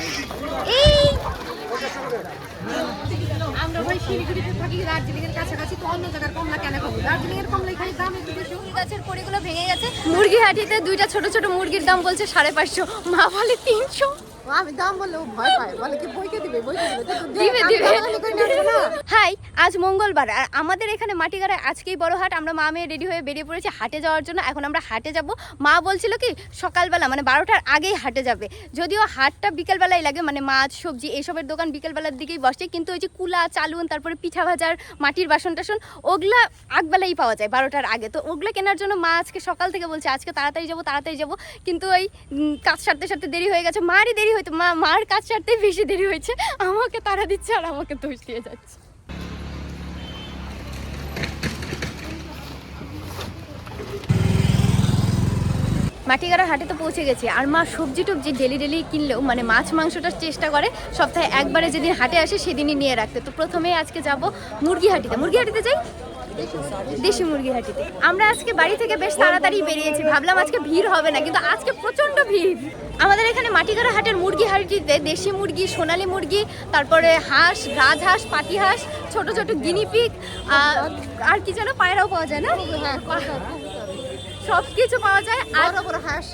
এই! আমরা ভাই শিলিগুড়িতে থাকি দার্জিলিং এর কাছাকাছি তো অন্য জায়গার কমলা কেন খাব? দার্জিলিং এর কমলা এখানে দাম একটু বেশি। গাছের ভেঙে গেছে। মুরগি হাটিতে দুইটা ছোট ছোট মুরগির দাম বলছে সাড়ে পাঁচশো। মা বলে তিনশো? আমি দাম বললে ও ভয় পায়। বলে কি বইকে দিবে বইকে দিবে? দিবে দিবে। গালাগালি করে নিয়ে আসব না। হাই আজ মঙ্গলবার। আর আমাদের এখানে মাটিগাড়ায় আজকেই বড় হাট। আমরা মা মেয়ে রেডি হয়ে বেরিয়ে পড়েছি হাটে যাওয়ার জন্য। এখন আমরা হাটে যাব। মা বলছিল কি সকালবেলা মানে বারোটার আগেই হাটে যাবে। যদিও হাটটা বিকেলবেলায় লাগে মানে মাছ সবজি এইসবের দোকান বিকেলবেলার দিকেই বসে। কিন্তু ওই যে কুলা চালুন তারপরে পিঠা ভাজার মাটির বাসন টাসন ওগুলা আগবেলাই পাওয়া যায় বারোটার আগে। তো ওগুলো কেনার জন্য মা আজকে সকাল থেকে বলছে আজকে তাড়াতাড়ি যাব তাড়াতাড়ি যাব। কিন্তু ওই কাজ সারতে সারতে দেরি হয়ে গেছে। মারই দেরি হয়তো মা, মার কাজ সারতেই বেশি দেরি হয়েছে। আমাকে তাড়া দিচ্ছে আর আমাকে দোষ দিয়ে যাচ্ছে। মাটিগাড়ার হাটে তো পৌঁছে গেছি। আর মা সবজি টবজি ডেলি ডেলি কিনলেও মানে মাছ মাংসটার চেষ্টা করে, সপ্তাহে একবারে যেদিন হাটে আসে সেদিনই নিয়ে রাখতে। তো প্রথমে আজকে যাব মুরগি হাটিতে মুরগি হাটিতে যাই? দেশি মুরগি হাটিতে। আমরা আজকে বাড়ি থেকে বেশ তাড়াতাড়ি বেরিয়েছি, ভাবলাম আজকে ভিড় হবে না, কিন্তু আজকে প্রচণ্ড ভিড়। আমাদের এখানে মাটিগড়া হাটের মুরগি হাটিতে দেশি মুরগি, সোনালী মুরগি, তারপরে হাঁস, রাজহাঁস পাটি হাঁস ছোট ছোট গিনিপিক আর কি যেন পায়রাও পাওয়া যায় না? সব কিছু পাওয়া যায়। আর বড় বড় হাঁস।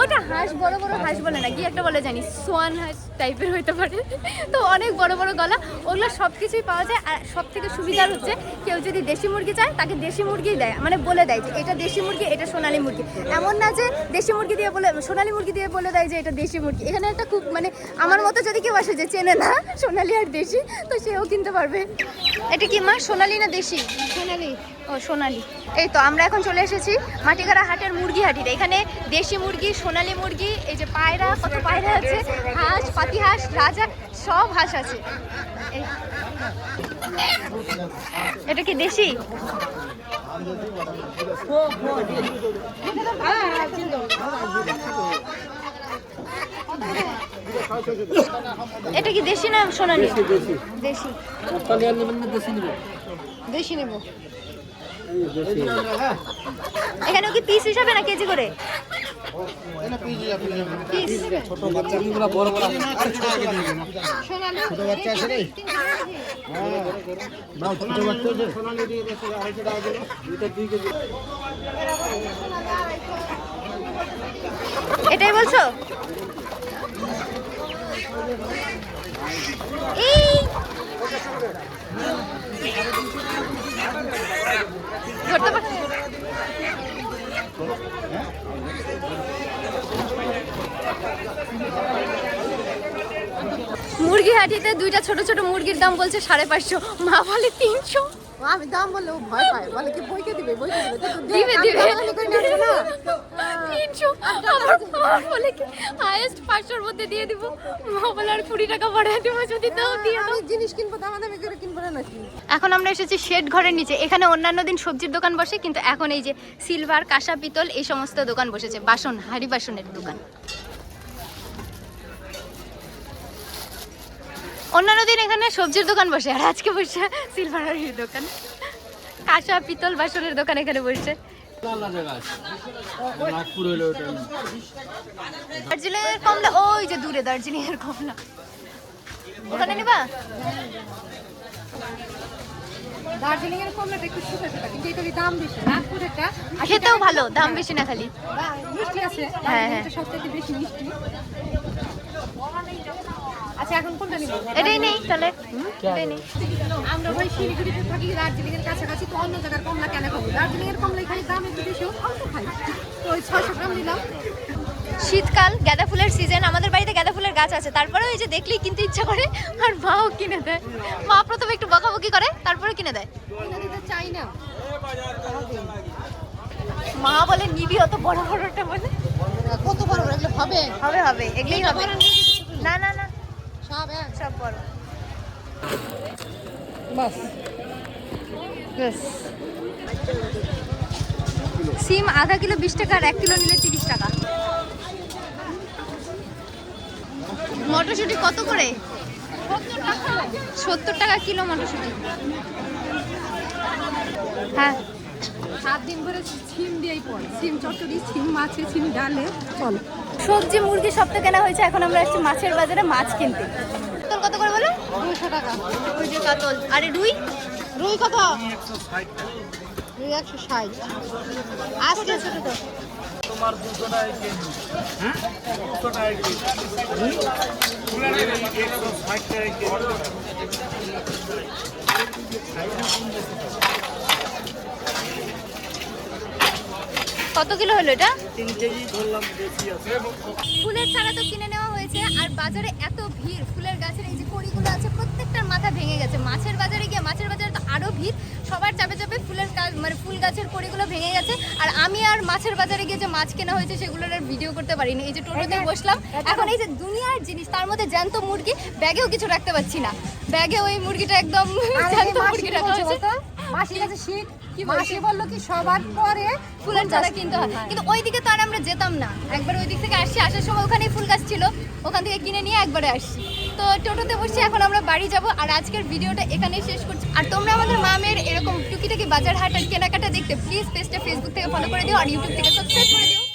ওটা হাঁস বড় বড় হাঁস বলে না কি একটা বলে জানি সোয়ান হাঁস টাইপের হইতে পারে। তো অনেক বড় বড় গলা ওগুলো সব কিছুই পাওয়া যায়। আর সব থেকে সুবিধার হচ্ছে কেউ যদি দেশি মুরগি চায় তাকে দেশি মুরগি দেয়। মানে বলে দেয় যে এটা দেশি মুরগি এটা সোনালী মুরগি। এমন না যে দেশি মুরগি দিয়ে বলে সোনালী মুরগি দিয়ে বলে দেয় যে এটা দেশি মুরগি। এখানে একটা খুব মানে আমার মতো যদি কেউ আসে যে চেনে না সোনালি আর দেশি তো সেও কিনতে পারবে। এটা কি মা সোনালি না দেশি? সোনালি। ও সোনালি। এই তো আমরা এখন চলে এসেছি মাটিগাড়া হাটের মুরগি হাটিতে। এখানে দেশি মুরগি সোনালি মুরগি এই যে পায়রা কত পায়রা আছে? হাঁস পাতি হাঁস রাজা সব হাঁস আছে। এটা কি দেশি? এটা কি দেশি না সোনালি? দেশি দেশি নেব। এখানেও কি পিস হিসাবে না কেজি করে? এটাই বলছো? এই! মুরগি হাটিতে দুইটা ছোট ছোট মুরগির দাম বলছে সাড়ে পাঁচশো মা বলে তিনশো। আমি দাম বললে ও ভয় পায়। বলে কি বইকে দিবে বইকে দিবে? দিবে দিবে। গালাগালি করে নিয়ে আসব না। তিনশো আমার আমার বলে কি হায়েস্ট পাঁচশোর মধ্যে দিয়ে দিব। বলে আর কুড়ি টাকা বাড়ায় দেবো যদি দাও দিয়ে দাও। জিনিস কিনবো দামাদামি করে কিনবো না নাকি? এখন আমরা এসেছি শেড ঘরের নিচে। এখানে অন্যান্য দিন সবজির দোকান বসে কিন্তু এখন এই যে সিলভার কাঁসা পিতল এই সমস্ত দোকান বসেছে। বাসন হাড়ি বাসনের দোকান। অন্যান্য দিন এখানে সবজির দোকান বসে আর আজকে বসে সিলভার হাড়ির দোকান। কাঁসা পিতল বাসনের দোকান এখানে বসছে নাগপুর হলো ওটা দার্জিলিং এর কমলা ওই যে দূরে দার্জিলিং এর কমলা। ওখানে নিবা? দার্জিলিং এর একটু কিন্তু দাম বেশি নাগপুরেরটা খেতেও ভালো দাম বেশি না খালি। মিষ্টি আছে হ্যাঁ, হ্যাঁ। সবথেকে বেশি মিষ্টি। আচ্ছা এখন কোনটা নিব? এটাই নেই তাহলে। এটাই নেই। আমরা ভাই শিলিগুড়িতে থাকি দার্জিলিং এর কাছাকাছি তো অন্য জায়গার কমলা কেন খাব? দার্জিলিং এর কমলা এখানে দাম একটু বেশি অল্প খাই। তো ওই ছয়শো গ্রাম নিলাম। শীতকাল গাঁদা ফুলের সিজন আমাদের বাড়িতে গাঁদা ফুলের গাছ আছে। তারপরে ওই যে দেখলেই কিনতে ইচ্ছা করে আর মাও কিনে দেয়। মা প্রথমে একটু বকাবকি করে তারপরে কিনে দেয়। কিনে দিতে চাই না। মা বলে নিবি অত বড় বড়টা বলে? কত বড় বড় এগুলো হবে? হবে হবে এগুলোই হবে। না না না সব এক সব বড় বাস। সিম আধা কিলো বিশ টাকা আর এক কিলো নিলে তিরিশ টাকা। মটরশুঁটি কত করে? সত্তর টাকা কিলো মটরশুঁটি। হ্যাঁ। সাত দিন ধরে সিম দিয়েই পড়। সিম চচ্চড়ি সিম মাছে সিম ডালে চলো। সবজি মুরগি সব তো কেনা হয়েছে এখন আমরা আসছি মাছের বাজারে মাছ কিনতে। কাতল কত করে বলো? দুশো টাকা। ওই যে কাতল। আরে রুই? রুই কত? রুই একশো ষাট। আজকে ছোট তো তোমার দুশো টাকা কেজি। হ্যাঁ? দুশো টাকা কেজি। একশো ষাট টাকা কেজি। কত কিলো হলো এটা? ফুলের চারা তো কিনে নেওয়া হয়েছে আর বাজারে এত ভিড় ফুলের গাছের এই যে কড়িগুলো আছে প্রত্যেকটার মাথা ভেঙে গেছে। মাছের বাজারে গিয়ে মাছের বাজারে তো আরও ভিড় সবার চাপে চাপে ফুলের গাছ মানে ফুল গাছের কড়িগুলো ভেঙে গেছে। আর আমি আর মাছের বাজারে গিয়ে যে মাছ কেনা হয়েছে সেগুলোর আর ভিডিও করতে পারিনি। এই যে টোটোতে বসলাম এখন এই যে দুনিয়ার জিনিস তার মধ্যে জ্যান্ত মুরগি ব্যাগেও কিছু রাখতে পারছি না। ব্যাগে ওই মুরগিটা একদম জ্যান্ত মুরগি রাখা হয়েছে মাসির কাছে বলছে? মাসি বলল কি সবার পরে ফুলের চারা কিনতে হয়। কিন্তু ওই দিকে তো আর আমরা যেতাম না। একবার ওই দিক থেকে আসছি আসার সময় ওখানেই ফুল গাছ ছিল। ওখান থেকে কিনে নিয়ে একবারে আসছি। তো টোটোতে বসে এখন আমরা বাড়ি যাব আর আজকের ভিডিওটা এখানেই শেষ করছি। আর তোমরা আমাদের মামের এরকম টুকিটাকি বাজার হাট আর কেনাকাটা দেখতে প্লিজ পেজটা ফেসবুক থেকে ফলো করে দিও আর ইউটিউব থেকে সাবস্ক্রাইব করে দিও।